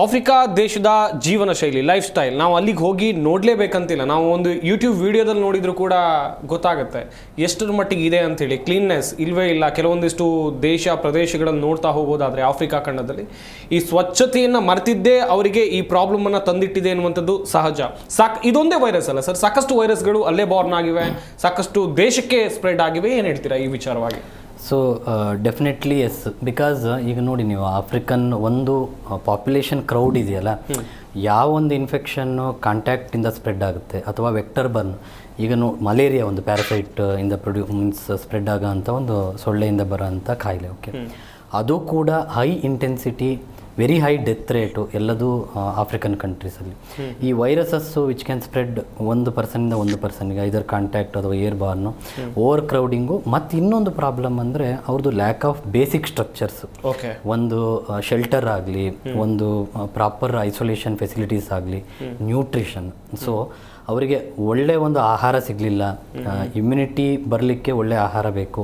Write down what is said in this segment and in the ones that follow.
Africa ದೇಶದ ಜೀವನ ಶೈಲಿ ಲೈಫ್ ಸ್ಟೈಲ್ ನಾವು ಅಲ್ಲಿಗೆ ಹೋಗಿ ನೋಡಲೇಬೇಕಂತಿಲ್ಲ. ನಾವು ಒಂದು ಯೂಟ್ಯೂಬ್ ವಿಡಿಯೋದಲ್ಲಿ ನೋಡಿದರೂ ಕೂಡ ಗೊತ್ತಾಗುತ್ತೆ. ಎಷ್ಟರ ಮಟ್ಟಿಗೆ ಇದೆ ಅಂತೇಳಿ. ಕ್ಲೀನ್ನೆಸ್ ಇಲ್ಲವೇ ಇಲ್ಲ. ಕೆಲವೊಂದಿಷ್ಟು ದೇಶ ಪ್ರದೇಶಗಳನ್ನು ನೋಡ್ತಾ ಹೋಗೋದಾದರೆ ಆಫ್ರಿಕಾ ಖಂಡದಲ್ಲಿ. ಈ ಸ್ವಚ್ಛತೆಯನ್ನು ಮರೆತಿದ್ದೇ ಅವರಿಗೆ ಈ ಪ್ರಾಬ್ಲಮನ್ನು ತಂದಿಟ್ಟಿದೆ ಅನ್ನುವಂಥದ್ದು ಸಹಜ. ಸಾಕ್, ಇದೊಂದೇ ವೈರಸ್ ಅಲ್ಲ ಸರ್. ಸಾಕಷ್ಟು ವೈರಸ್ಗಳು ಅಲ್ಲೇ ಬಾರ್ನ್ ಆಗಿವೆ. ಸಾಕಷ್ಟು ದೇಶಕ್ಕೆ ಸ್ಪ್ರೆಡ್ ಆಗಿವೆ. ಏನು ಹೇಳ್ತೀರಾ ಈ ವಿಚಾರವಾಗಿ? ಸೊ ಡೆಫಿನೆಟ್ಲಿ ಎಸ್ ಬಿಕಾಸ್ ಈಗ ನೋಡಿ ನೀವು ಆಫ್ರಿಕನ್ ಒಂದು ಪಾಪ್ಯುಲೇಷನ್ ಕ್ರೌಡ್ ಇದೆಯಲ್ಲ ಯಾವ ಒಂದು ಇನ್ಫೆಕ್ಷನ್ನು ಕಾಂಟ್ಯಾಕ್ಟಿಂದ ಸ್ಪ್ರೆಡ್ ಆಗುತ್ತೆ ಅಥವಾ ವೆಕ್ಟರ್ ಬರ್ನ್ ಈಗ ನೋ ಮಲೇರಿಯಾ ಒಂದು ಪ್ಯಾರಸೈಟ್ ಇಂದ ಪ್ರೊಡ್ಯೂ ಮೀನ್ಸ್ ಸ್ಪ್ರೆಡ್ ಆಗೋ ಅಂಥ ಒಂದು ಸೊಳ್ಳೆಯಿಂದ ಬರೋ ಅಂಥ ಕಾಯಿಲೆ ಓಕೆ ಅದು ಕೂಡ high intensity very high death rate ಎಲ್ಲದೂ ಆಫ್ರಿಕನ್ ಕಂಟ್ರೀಸಲ್ಲಿ ಈ ವೈರಸಸ್ಸು ವಿಚ್ ಕ್ಯಾನ್ ಸ್ಪ್ರೆಡ್ ಒಂದು ಪರ್ಸನಿಂದ ಒಂದು ಪರ್ಸನ್ಗೆ ಐದರ್ ಕಾಂಟ್ಯಾಕ್ಟ್ ಅಥವಾ ಏರ್ ಬಾರ್ನು ಓವರ್ ಕ್ರೌಡಿಂಗು ಮತ್ತು ಇನ್ನೊಂದು ಪ್ರಾಬ್ಲಮ್ ಅಂದರೆ ಅವ್ರದ್ದು lack of basic structures okay ಒಂದು ಶೆಲ್ಟರ್ ಆಗಲಿ ಒಂದು ಪ್ರಾಪರ್ ಐಸೋಲೇಷನ್ ಫೆಸಿಲಿಟೀಸ್ ಆಗಲಿ ನ್ಯೂಟ್ರಿಷನ್ ಸೊ ಅವರಿಗೆ ಒಳ್ಳೆ ಒಂದು ಆಹಾರ ಸಿಗಲಿಲ್ಲ. ಇಮ್ಯುನಿಟಿ ಬರಲಿಕ್ಕೆ ಒಳ್ಳೆ ಆಹಾರ ಬೇಕು.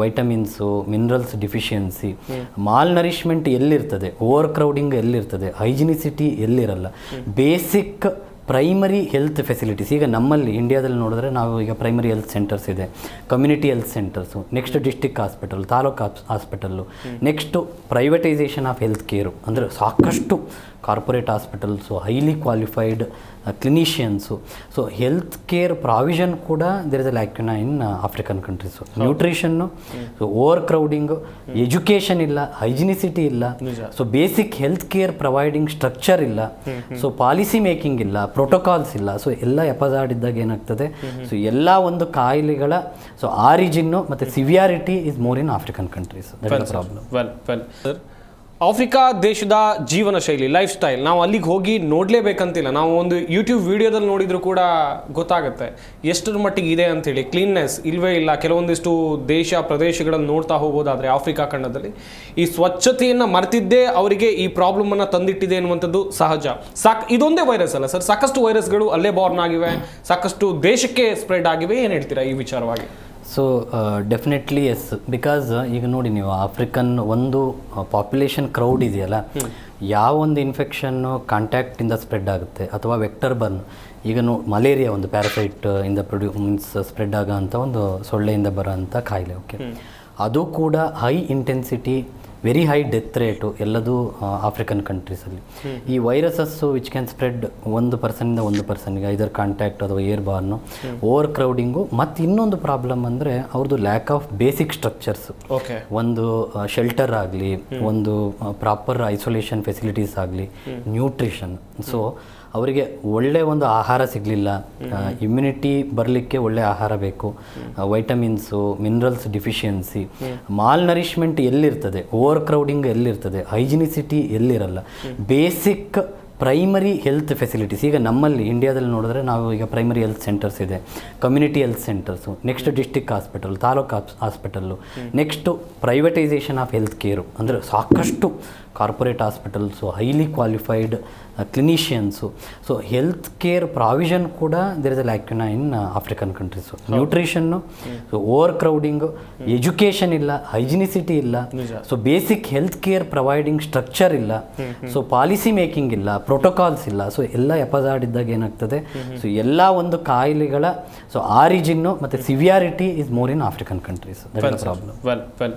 Vitamins minerals deficiency malnourishment ಎಲ್ಲಿರ್ತದೆ? ಓವರ್ ಕ್ರೌಡಿಂಗ್ ಎಲ್ಲಿರ್ತದೆ? ಹೈಜಿನಿಸಿಟಿ ಎಲ್ಲಿರಲ್ಲ? ಬೇಸಿಕ್ ಪ್ರೈಮರಿ ಹೆಲ್ತ್ ಫೆಸಿಲಿಟೀಸ್ ಈಗ ನಮ್ಮಲ್ಲಿ ಇಂಡಿಯಾದಲ್ಲಿ ನೋಡಿದ್ರೆ ನಾವು ಈಗ ಪ್ರೈಮರಿ ಹೆಲ್ತ್ ಸೆಂಟರ್ಸ್ ಇದೆ. Community health centres next district hospital taluk hospital next privatisation of health care ಅಂದರೆ ಸಾಕಷ್ಟು corporate hospitals highly qualified clinicians so health care provision ಕೂಡ there is a lacuna in African countries nutrition so overcrowding education ಇಲ್ಲ hygienicity ಇಲ್ಲ. So basic health care providing structure ಇಲ್ಲ. So policy making ಇಲ್ಲ protocols ಇಲ್ಲ. So ಎಲ್ಲ episode ಇದ್ದಾಗ ಏನಾಗ್ತದೆ so ಎಲ್ಲ ಒಂದು ಕಾಯಿಲೆಗಳ ಸೊ ಆರಿಜಿನ್ನು ಮತ್ತು severity is more in African countries problem well well sir Africa ದೇಶದ ಜೀವನ ಶೈಲಿ ಲೈಫ್ ಸ್ಟೈಲ್ ನಾವು ಅಲ್ಲಿಗೆ ಹೋಗಿ ನೋಡಲೇಬೇಕಂತಿಲ್ಲ. ನಾವು ಒಂದು ಯೂಟ್ಯೂಬ್ ವಿಡಿಯೋದಲ್ಲಿ ನೋಡಿದ್ರು ಕೂಡ ಗೊತ್ತಾಗುತ್ತೆ. ಎಷ್ಟರ ಮಟ್ಟಿಗೆ ಇದೆ ಅಂತೇಳಿ. ಕ್ಲೀನ್ನೆಸ್ ಇಲ್ಲವೇ ಇಲ್ಲ. ಕೆಲವೊಂದಿಷ್ಟು ದೇಶ ಪ್ರದೇಶಗಳನ್ನು ನೋಡ್ತಾ ಹೋಗೋದಾದರೆ ಆಫ್ರಿಕಾ ಖಂಡದಲ್ಲಿ. ಈ ಸ್ವಚ್ಛತೆಯನ್ನು ಮರೆತಿದ್ದೇ ಅವರಿಗೆ ಈ ಪ್ರಾಬ್ಲಮನ್ನು ತಂದಿಟ್ಟಿದೆ ಅನ್ನುವಂಥದ್ದು ಸಹಜ. ಸಾಕ್ ಇದೊಂದೇ ವೈರಸ್ ಅಲ್ಲ ಸರ್. ಸಾಕಷ್ಟು ವೈರಸ್ಗಳು ಅಲ್ಲೇ ಬಾರ್ನ್ ಆಗಿವೆ. ಸಾಕಷ್ಟು ದೇಶಕ್ಕೆ ಸ್ಪ್ರೆಡ್ ಆಗಿವೆ. ಏನು ಹೇಳ್ತೀರಾ ಈ ವಿಚಾರವಾಗಿ? ಸೊ ಡೆಫಿನೆಟ್ಲಿ ಎಸ್ ಬಿಕಾಸ್ ಈಗ ನೋಡಿ ನೀವು ಆಫ್ರಿಕನ್ ಒಂದು ಪಾಪ್ಯುಲೇಷನ್ ಕ್ರೌಡ್ ಇದೆಯಲ್ಲ ಯಾವ ಒಂದು ಇನ್ಫೆಕ್ಷನ್ನು ಕಾಂಟ್ಯಾಕ್ಟಿಂದ ಸ್ಪ್ರೆಡ್ ಆಗುತ್ತೆ ಅಥವಾ ವೆಕ್ಟರ್ ಬರ್ನ್ ಈಗ ನೋ ಮಲೇರಿಯಾ ಒಂದು ಪ್ಯಾರಸೈಟ್ ಇಂದ ಪ್ರೊಡ್ಯೂ ಮೀನ್ಸ್ ಸ್ಪ್ರೆಡ್ ಆಗೋ ಅಂಥ ಒಂದು ಸೊಳ್ಳೆಯಿಂದ ಬರೋ ಅಂಥ ಕಾಯಿಲೆ ಓಕೆ ಅದು ಕೂಡ high intensity very high death rate ಎಲ್ಲದೂ ಆಫ್ರಿಕನ್ ಕಂಟ್ರೀಸಲ್ಲಿ ಈ ವೈರಸಸ್ಸು ವಿಚ್ ಕ್ಯಾನ್ ಸ್ಪ್ರೆಡ್ ಒಂದು ಪರ್ಸನಿಂದ ಒಂದು ಪರ್ಸನ್ಗೆ ಐದರ್ ಕಾಂಟ್ಯಾಕ್ಟ್ ಅಥವಾ ಏರ್ ಬಾರ್ನು ಓವರ್ ಕ್ರೌಡಿಂಗು ಮತ್ತು ಇನ್ನೊಂದು ಪ್ರಾಬ್ಲಮ್ ಅಂದರೆ ಅವ್ರದ್ದು lack of basic structures okay ಒಂದು ಶೆಲ್ಟರ್ ಆಗಲಿ ಒಂದು ಪ್ರಾಪರ್ ಐಸೋಲೇಷನ್ ಫೆಸಿಲಿಟೀಸ್ ಆಗಲಿ ನ್ಯೂಟ್ರಿಷನ್ ಸೊ ಅವರಿಗೆ ಒಳ್ಳೆ ಒಂದು ಆಹಾರ ಸಿಗಲಿಲ್ಲ. ಇಮ್ಯುನಿಟಿ ಬರಲಿಕ್ಕೆ ಒಳ್ಳೆ ಆಹಾರ ಬೇಕು. Vitamins minerals deficiency malnourishment ಎಲ್ಲಿರ್ತದೆ? ಓವರ್ ಕ್ರೌಡಿಂಗ್ ಎಲ್ಲಿರ್ತದೆ? ಹೈಜಿನಿಸಿಟಿ ಎಲ್ಲಿರಲ್ಲ? ಬೇಸಿಕ್ ಪ್ರೈಮರಿ ಹೆಲ್ತ್ ಫೆಸಿಲಿಟೀಸ್ ಈಗ ನಮ್ಮಲ್ಲಿ ಇಂಡಿಯಾದಲ್ಲಿ ನೋಡಿದ್ರೆ ನಾವು ಈಗ ಪ್ರೈಮರಿ ಹೆಲ್ತ್ ಸೆಂಟರ್ಸ್ ಇದೆ. Community health centres next district hospital taluk hospital next privatisation of health care ಅಂದರೆ ಸಾಕಷ್ಟು corporate hospitals highly qualified clinicians so health care provision ಕೂಡ there is a lacuna in African countries nutrition so overcrowding education ಇಲ್ಲ hygienicity ಇಲ್ಲ. So basic health care providing structure ಇಲ್ಲ. So policy making ಇಲ್ಲ protocols ಇಲ್ಲ. So ಎಲ್ಲ ಇದ್ದಾಗ ಏನಾಗ್ತದೆ? So ಎಲ್ಲ ಒಂದು ಕಾಯಿಲೆಗಳ ಸೊ ಆರಿಜಿನ್ನು ಮತ್ತು severity is more in African countries problem well well